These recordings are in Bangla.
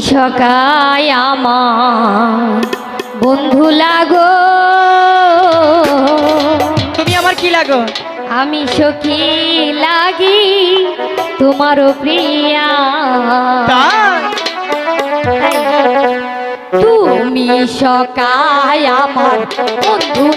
সকায় আমার বন্ধু লাগো। তুমি আমার কি লাগো? আমি সখী লাগি তোমারও প্রিয়া। তুমি সকায় আমার বন্ধু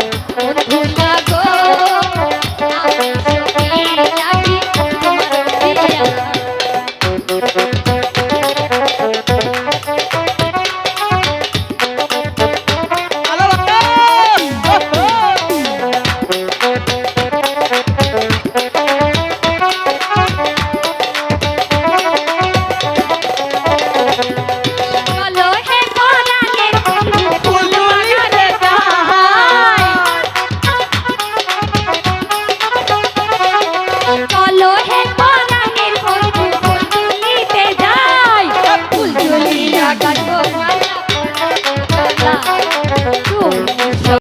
Thank you.